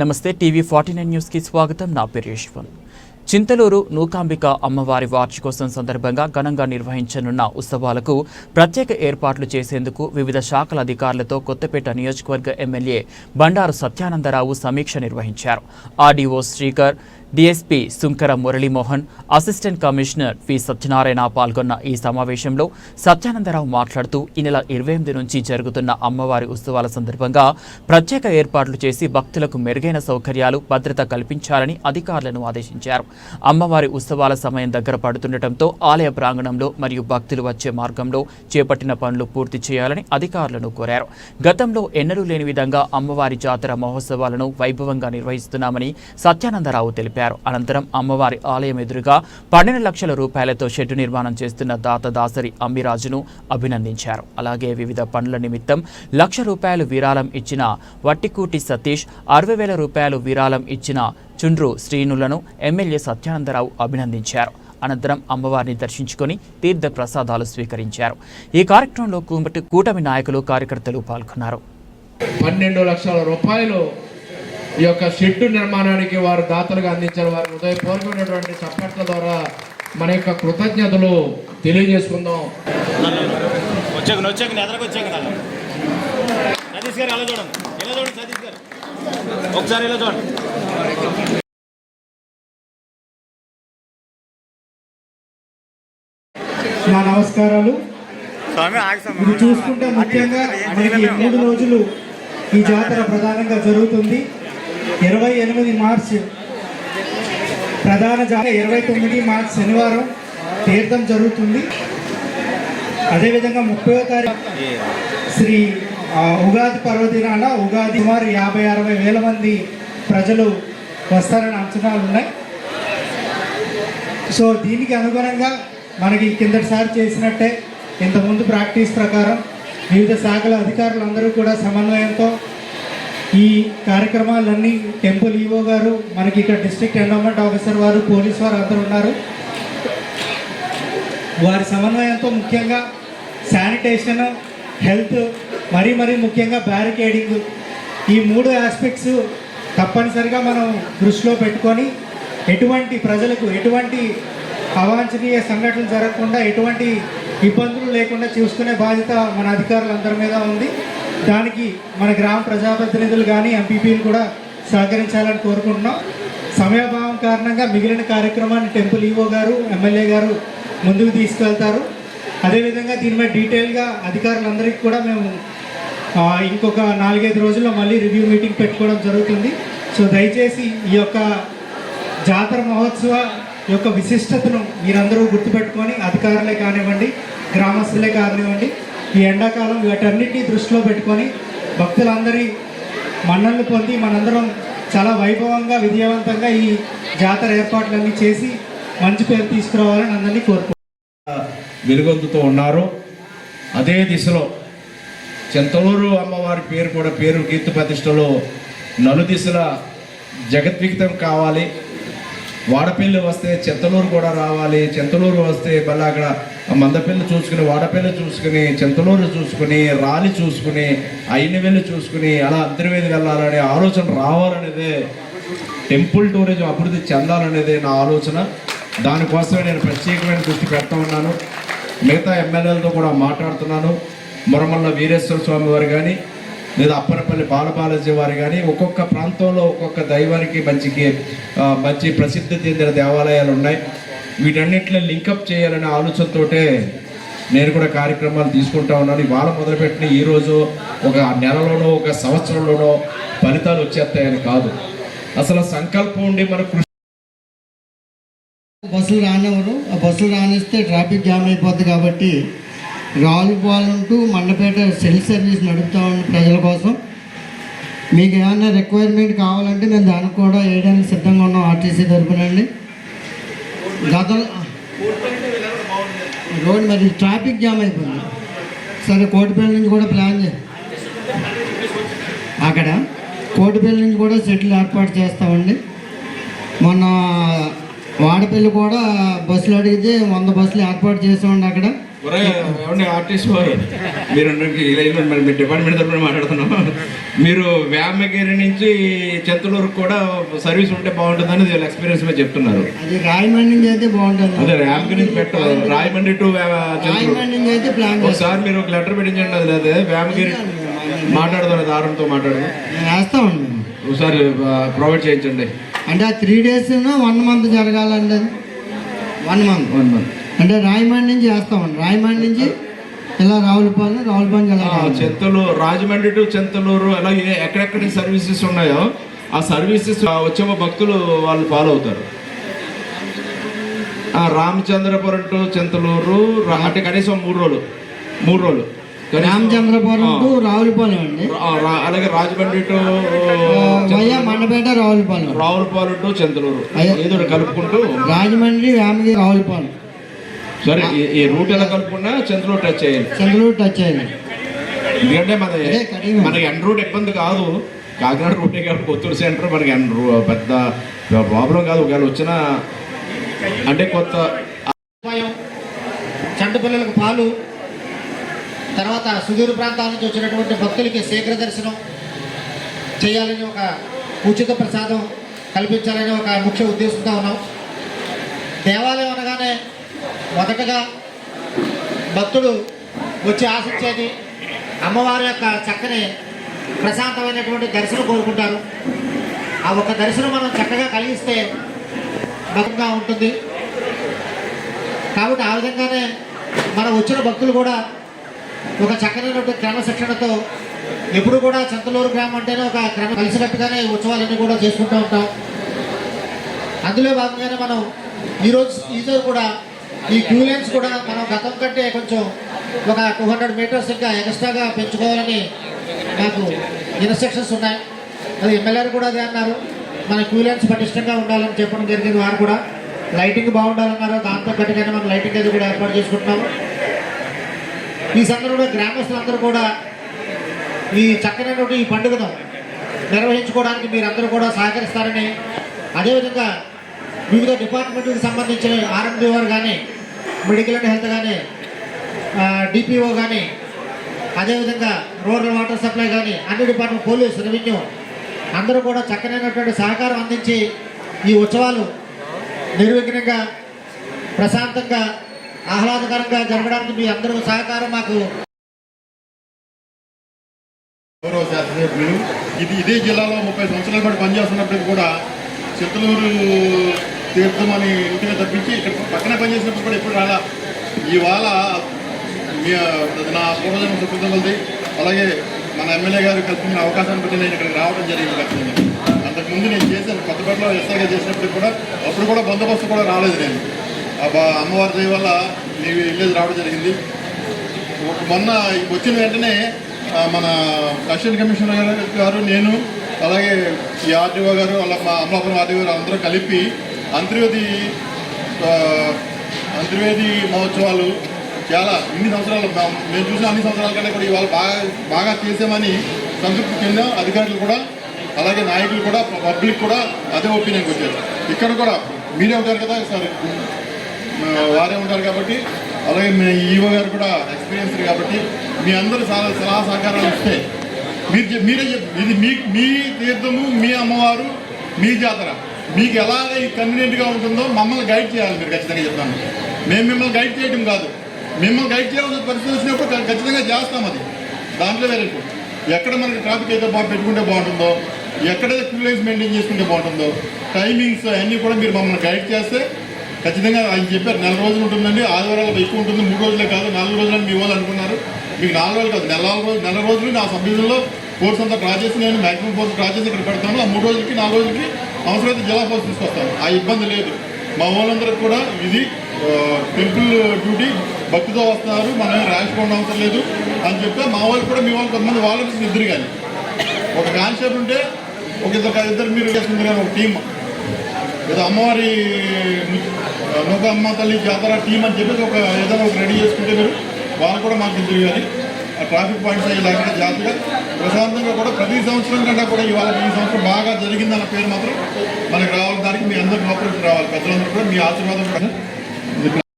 నమస్తే TV forty nine న్యూస్కి స్వాగతం. నా పేరు యశ్వంత్. చింతలూరు నూకాంబిక అమ్మవారి వార్షికోత్సవం సందర్భంగా ఘనంగా నిర్వహించనున్న ఉత్సవాలకు ప్రత్యేక ఏర్పాట్లు చేసేందుకు వివిధ శాఖల అధికారులతో కొత్తపేట నియోజకవర్గ ఎమ్మెల్యే బండారు సత్యానందరావు సమీక్ష నిర్వహించారు. RDO Srikar DSP Sunkara Muralimohan assistant commissioner P Satyanarayana పాల్గొన్న ఈ సమావేశంలో సత్యానందరావు మాట్లాడుతూ ఈ నెల ఇరవై ఎనిమిది నుంచి జరుగుతున్న అమ్మవారి ఉత్సవాల సందర్భంగా ప్రత్యేక ఏర్పాట్లు చేసి భక్తులకు మెరుగైన సౌకర్యాలు భద్రత కల్పించాలని అధికారులను ఆదేశించారు. అమ్మవారి ఉత్సవాల సమయం దగ్గర పడుతుండటంతో ఆలయ ప్రాంగణంలో మరియు భక్తులు వచ్చే మార్గంలో చేపట్టిన పనులు పూర్తి చేయాలని అధికారులను కోరారు. గతంలో ఎన్నడూ లేని విధంగా అమ్మవారి జాతర మహోత్సవాలను వైభవంగా నిర్వహిస్తున్నామని సత్యానందరావు తెలిపారు. అనంతరం అమ్మవారి ఆలయం ఎదురుగా పన్నెండు లక్షల రూపాయలతో షెడ్డు నిర్మాణం చేస్తున్న దాత దాసరి అమ్మిరాజును అభినందించారు. అలాగే వివిధ పనుల నిమిత్తం లక్ష రూపాయలు విరాళం ఇచ్చిన వట్టికూటి సతీష్ అరవై వేల రూపాయలు విరాళం ఇచ్చిన చుండ్రు శ్రీనులను ఎమ్మెల్యే సత్యానందరావు అభినందించారు. అనంతరం అమ్మవారిని దర్శించుకొని తీర్థ ప్రసాదాలు స్వీకరించారు. ఈ కార్యక్రమంలో కూమటి- కూటమి నాయకులు కార్యకర్తలు పాల్గొన్నారు. పన్నెండు లక్షల రూపాయలు ఈ యొక్క షెడ్డు నిర్మాణానికి వారు దాతలుగా అందించారు. వారి హృదయపూర్వకమైనటువంటి చప్పట్ల ద్వారా మన యొక్క కృతజ్ఞతలు తెలియజేసుకుందాం. వచ్చాక వచ్చాక ఎదరకు వచ్చాక నాన్న సతీష్ గారు ఎలా చూడండి? ఎలా చూడండి సతీష్ గారు? ఒకసారి చూడండి? నా నమస్కారాలు. స్వామి ఇది చూసుకుంటే ముఖ్యంగా మనకి మూడు రోజులు ఈ జాతర ప్రధానంగా జరుగుతుంది. ఇరవై ఎనిమిది మార్చ్ ప్రధాన జాతర ఇరవై తొమ్మిది మార్చ్ శనివారం తీర్థం జరుగుతుంది. అదేవిధంగా ముప్పై తారీఖు శ్రీ ఉగాది పర్వదినాన ఉగాది సుమారు యాభై అరవై వేల మంది ప్రజలు వస్తారని అంచనాలు ఉన్నాయి. సో దీనికి అనుగుణంగా మనకి కిందటిసారి చేసినట్టే ఇంతకుముందు ప్రాక్టీస్ ప్రకారం వివిధ శాఖల అధికారులందరూ కూడా సమన్వయంతో ఈ కార్యక్రమాలన్నీ టెంపుల్ ఈవో గారు మనకి ఇక్కడ డిస్ట్రిక్ట్ ఎండోమెంట్ ఆఫీసర్ వారు పోలీస్ వారు అందరు ఉన్నారు. వారి సమన్వయంతో ముఖ్యంగా శానిటేషన్ హెల్త్ మరీ మరీ ముఖ్యంగా బ్యారికేడింగ్ ఈ మూడు ఆస్పెక్ట్స్ తప్పనిసరిగా మనం దృష్టిలో పెట్టుకొని ఎటువంటి ప్రజలకు ఎటువంటి అవాంఛనీయ సంఘటనలు జరగకుండా ఎటువంటి ఇబ్బందులు లేకుండా చూసుకునే బాధ్యత మన అధికారులందరి మీద ఉంది. దానికి మన గ్రామ ప్రజాప్రతినిధులు కానీ ఎంపీపీలు కూడా సహకరించాలని కోరుకుంటున్నాం. సమయాభావం కారణంగా మిగిలిన కార్యక్రమాన్ని టెంపుల్ ఈవో గారు ఎమ్మెల్యే గారు ముందుకు తీసుకెళ్తారు. అదేవిధంగా దీని మీద డీటెయిల్గా అధికారులందరికీ కూడా మేము ఇంకొక నాలుగైదు రోజుల్లో మళ్ళీ రివ్యూ మీటింగ్ పెట్టుకోవడం జరుగుతుంది. సో దయచేసి ఈ యొక్క జాతర మహోత్సవ యొక్క విశిష్టతను మీరందరూ గుర్తుపెట్టుకొని అధికారులే కానివ్వండి గ్రామస్తులే కానివ్వండి ఈ ఎండాకాలం వీటన్నిటినీ దృష్టిలో పెట్టుకొని భక్తులందరి మన్నలు పొంది మనందరం చాలా వైభవంగా విజయవంతంగా ఈ జాతర ఏర్పాట్లన్నీ చేసి మంచి పేరు తీసుకురావాలని అందరినీ కోరుకుంటున్నాను. వెలుగొందుతూ ఉన్నారు. అదే దిశలో చింతలూరు అమ్మవారి పేరు కూడా పేరు కీర్తి ప్రతిష్టలో నలుదిశల జగద్విక్తం కావాలి. వాడపల్లి వస్తే చింతలూరు కూడా రావాలి. చింతలూరు వస్తే మళ్ళీ అక్కడ మందపిల్ల చూసుకుని వాడపిల్ల చూసుకుని చింతలూరు చూసుకుని రాలి చూసుకుని అయినవెల్లి చూసుకుని అలా అంతర్వేది వెళ్ళాలనే ఆలోచన రావాలనేదే టెంపుల్ టూరిజం అభివృద్ధి చెందాలనేదే నా ఆలోచన. దానికోసమే నేను ప్రత్యేకమైన దృష్టి పెడతా ఉన్నాను. మిగతా ఎమ్మెల్యేలతో కూడా మాట్లాడుతున్నాను. మురమల్ల వీరేశ్వర స్వామి వారు కానీ లేదా అప్పనపల్లి బాలబాలాజీ వారు కానీ ఒక్కొక్క ప్రాంతంలో ఒక్కొక్క దైవానికి మంచికి మంచి ప్రసిద్ధి చెందిన దేవాలయాలు ఉన్నాయి వీటన్నిటిని లింకప్ చేయాలనే ఆలోచనతోటే నేను కూడా కార్యక్రమాలు తీసుకుంటా ఉన్నాను. ఇవాళ మొదలుపెట్టిన ఈరోజు ఒక నెలలోనో ఒక సంవత్సరంలోనో ఫలితాలు వచ్చేస్తాయని కాదు. అసలు సంకల్పం ఉండి మన కృషి బస్సులు రానివ్వరు. ఆ బస్సులు రానిస్తే ట్రాఫిక్ జామ్ అయిపోద్ది కాబట్టి Ravulapalem to Mandapeta cell service నడుపుతామండి ప్రజల కోసం మీకు ఏమైనా రిక్వైర్మెంట్ కావాలంటే మేము దానికి కూడా వేయడానికి సిద్ధంగా ఉన్నాం ఆర్టీసీ తరపునండి గత రోడ్ మరి ట్రాఫిక్ జామ్ అయిపోయింది. సరే కోటిపల్లి నుంచి కూడా ప్లాన్ చే అక్కడ కోటిపల్లి నుంచి కూడా సెటిల్ ఏర్పాటు చేస్తామండి. మొన్న వాడపల్లి కూడా బస్సులు అడిగితే వంద బస్సులు ఏర్పాటు చేసామండి అక్కడ. ఆర్టిస్ట్ బాయ్ మీరు మీ డిపార్ట్మెంట్ తరఫున మాట్లాడుతున్నాం. మీరు వ్యామగిరి నుంచి చెంతలూరు కూడా సర్వీస్ ఉంటే బాగుంటుందని వీళ్ళ ఎక్స్పీరియన్స్ మీద చెప్తున్నారు. అది రాయమండ్రి నుంచి అయితే బాగుంటుంది. అదే వ్యామగిరి నుంచి పెట్ట. రాయమండ్రి టు ఒకసారి మీరు ఒక లెటర్ పెట్టించండి అది అదే వ్యామగిరి మాట్లాడదాం దారంతో మాట్లాడదాం. నేను వేస్తామండి మేము ఒకసారి ప్రొవైడ్ చేయించండి. అంటే ఆ త్రీ డేస్ వన్ మంత్ జరగాలండి అది వన్ మంత్ వన్ మంత్ అంటే రాయమండ్రి నుంచి వేస్తామండి రాయమండ్రి నుంచి ఇలా రావులపాలెం రావులపాలెం ఇలా రావాలి. చెంతలు రాజమండ్రి టు చెంతలూరు అలాగే ఎక్కడెక్కడ సర్వీసెస్ ఉన్నాయో ఆ సర్వీసెస్ వచ్చే భక్తులు వాళ్ళు ఫాలో అవుతారు. రామచంద్రపురం టు చెంతలూరు అంటే కనీసం మూడు రోజులు మూడు రోజులు. రామచంద్రపురం టు రావులపాలెం అండి. అలాగే రాజమండ్రి టు మండపేట రావులపాలెం. రావులపాలెం టు చెంతలూరు. ఏదో కలుపుకుంటూ రాజమండ్రి రామగిరి రావులపాలెం. సరే ఈ- రూట్ ఎలా కలుపుకున్నా చెంతలూరు టచ్ చేయాలి. చంద్రూరు టచ్ అయ్యింది ఎందుకంటే మన. మనకి ఎండ్ రూట్ ఇబ్బంది కాదు. కాకినాడ రూటే కాబట్టి కొత్తూరు సెంటర్ మనకి ఎండ్ రూ- పెద్ద ప్రాబ్లం కాదు. ఒకవేళ వచ్చిన అంటే కొత్త చంటి పిల్లలకు పాలు. తర్వాత సుదూర ప్రాంతాల నుంచి వచ్చినటువంటి భక్తులకి శీఘ్ర దర్శనం చేయాలని ఒక ఉచిత ప్రసాదం కల్పించాలని ఒక ముఖ్య ఉద్దేశంతో ఉన్నాం. దేవాలయం అనగానే మొదటగా భక్తుడు వచ్చి ఆశించేది అమ్మవారి యొక్క చక్కని ప్రశాంతమైనటువంటి దర్శనం కోరుకుంటారు. ఆ ఒక దర్శనం మనం చక్కగా కలిగిస్తే బలంగా ఉంటుంది. కాబట్టి ఆ విధంగానే మనం వచ్చిన భక్తులు కూడా ఒక చక్కనైనటువంటి క్రమశిక్షణతో ఎప్పుడు కూడా చంతలూరు గ్రామం అంటేనే ఒక క్రమ కలిసినట్టుగానే ఉత్సవాలన్నీ కూడా చేసుకుంటూ ఉంటాం. అందులో భాగంగానే మనం ఈరోజు ఈరోజు కూడా ఈ క్యూ లైన్స్ కూడా మనం గతం కంటే కొంచెం ఒక టూ హండ్రెడ్ మీటర్స్ ఇంకా ఎక్స్ట్రాగా పెంచుకోవాలని నాకు ఇన్స్ట్రక్షన్స్ ఉన్నాయి. అది ఎమ్మెల్యేలు కూడా అదే అన్నారు. మన క్యూ లైన్స్ పటిష్టంగా ఉండాలని చెప్పడం జరిగింది వారు కూడా. లైటింగ్ బాగుండాలన్నారు. దాంతో గట్టిగానే మనం లైటింగ్ అది కూడా ఏర్పాటు చేసుకుంటున్నాము. ఈ సందర్భంలో గ్రామస్తులందరూ కూడా ఈ చక్కనటువంటి ఈ పండుగను నిర్వహించుకోవడానికి మీరందరూ కూడా సహకరిస్తారని అదేవిధంగా వివిధ డిపార్ట్మెంట్కి సంబంధించిన ఆర్ఎండి కానీ మెడికల్ అండ్ హెల్త్ కానీ డిపిఓ కానీ అదేవిధంగా రూరల్ వాటర్ సప్లై కానీ అన్ని డిపార్ట్మెంట్ పోలీస్ రెవెన్యూ అందరూ కూడా చక్కనైనటువంటి సహకారం అందించి ఈ ఉత్సవాలు నిర్విఘ్నంగా ప్రశాంతంగా ఆహ్లాదకరంగా జరగడానికి మీ అందరూ సహకారం మాకు. గౌరవ శాసనసభ్యులు ఇది ఇదే జిల్లాలో ముప్పై సంవత్సరాల పాటు పనిచేస్తున్నప్పటికీ కూడా చిత్తలూరు తీర్థం అని ఇంటిగా తప్పించి ఇక్కడ పక్కనే పనిచేసినప్పుడు కూడా ఎప్పుడు రాలా. ఇవాళ మీ నా పూర్వజన్మ సుకృతమలది అలాగే మన ఎమ్మెల్యే గారు కల్పించిన అవకాశాన్ని బట్టి నేను ఇక్కడికి రావడం జరిగింది ఖచ్చితంగా. అంతకుముందు నేను చేశాను కొత్తపేటలో ఎస్ఐగా చేసినప్పుడు కూడా అప్పుడు కూడా బందోబస్తు కూడా రాలేదు నేను. అమ్మవారి దయ వల్ల నీవు వెళ్ళేది రావడం జరిగింది. మొన్న వచ్చిన వెంటనే మన అసిస్టెంట్ కమిషనర్ గారు- గారు నేను అలాగే ఈ ఆర్టీఓ గారు అలా మా అమలాపురం ఆర్టీఓ గారు అందరూ కలిపి అంతర్వేది అంతర్వేది మహోత్సవాలు చాలా ఇన్ని సంవత్సరాలు మేము చూసిన అన్ని సంవత్సరాల కంటే కూడా ఇవాళ బాగా బాగా చేసామని సంతృప్తి చెందాం అధికారులు కూడా అలాగే నాయకులు కూడా పబ్లిక్ కూడా అదే ఒపీనియన్కి వచ్చారు ఇక్కడ కూడా మీరే ఉంటారు కదా సార్? వారే ఉంటారు కాబట్టి అలాగే మీ ఈవో గారు కూడా ఎక్స్పీరియన్స్డ్ కాబట్టి మీ అందరూ చాలా సలహా సహకారాలు ఇస్తే మీరు మీరే ఇది మీ మీ తీర్థము మీ అమ్మవారు మీ జాతర. మీకు ఎలాగ కన్వీనియంట్గా ఉంటుందో మమ్మల్ని గైడ్ చేయాలి మీరు ఖచ్చితంగా చెప్తాను. మేము మిమ్మల్ని గైడ్ చేయడం కాదు. మిమ్మల్ని గైడ్ చేయాల్సిన పరిస్థితి వచ్చినప్పుడు ఖచ్చితంగా చేస్తాం అది. దాంట్లో వేరే ఎక్కడ మనకి ట్రాఫిక్ అయితే బాగా పెట్టుకుంటే బాగుంటుందో ఎక్కడైతే క్యూలైన్స్ మెయింటైన్ చేసుకుంటే బాగుంటుందో టైమింగ్స్ అన్నీ కూడా మీరు మమ్మల్ని గైడ్ చేస్తే ఖచ్చితంగా ఆయన చెప్పారు నెల రోజులు ఉంటుందండి ఆదివారాలు ఎక్కువ ఉంటుంది మూడు రోజులే కాదు నాలుగు రోజులని మీ వాళ్ళు అనుకున్నారు. మీకు నాలుగు రోజులు కాదు నెల రోజులు నెల రోజులు నా సభ్యుల్లో కోర్స్ అంతా డ్రా చేసి నేను మ్యాక్సిమం కోర్స్ డ్రా చేసి ఇక్కడ పెడతాను ఆ మూడు రోజులకి నాలుగు రోజులకి అవసరమైతే జిల్లా పోస్ట్ తీసుకొస్తాను. ఆ ఇబ్బంది లేదు. మా వాళ్ళందరికి కూడా ఇది టెంపుల్ డ్యూటీ భక్తితో వస్తున్నారు. మనం రాసుకోవడం అవసరం లేదు అని చెప్తే మా వాళ్ళు కూడా మీ వాళ్ళు కొంతమంది వాలంటీర్స్ ఇద్దరు కానీ. ఒక కాన్సెప్ట్ ఉంటే ఒక ఇద్దరు ఇద్దరు మీరు చేసుకుంటారు కానీ ఒక టీమ్. ఏదో అమ్మవారి నూక అమ్మ తల్లి జాతర టీం అని చెప్పేసి ఒక ఏదైనా ఒక రెడీ చేసుకుంటే మీరు వాళ్ళు కూడా మాకు ఇద్దరు కానీ. ట్రాఫిక్ పాయింట్స్ అయ్యి లేకుండా జాగ్రత్తగా ప్రశాంతంగా కూడా ప్రతి సంవత్సరం కన్నా కూడా ఇవాళ ఈ సంవత్సరం బాగా జరిగిందన్న పేరు మాత్రం మనకు రావాలి దానికి మీ అందరూ కోఆపరేషన్ రావాలి. పెద్దలందరూ కూడా మీ ఆశీర్వాదం కూడా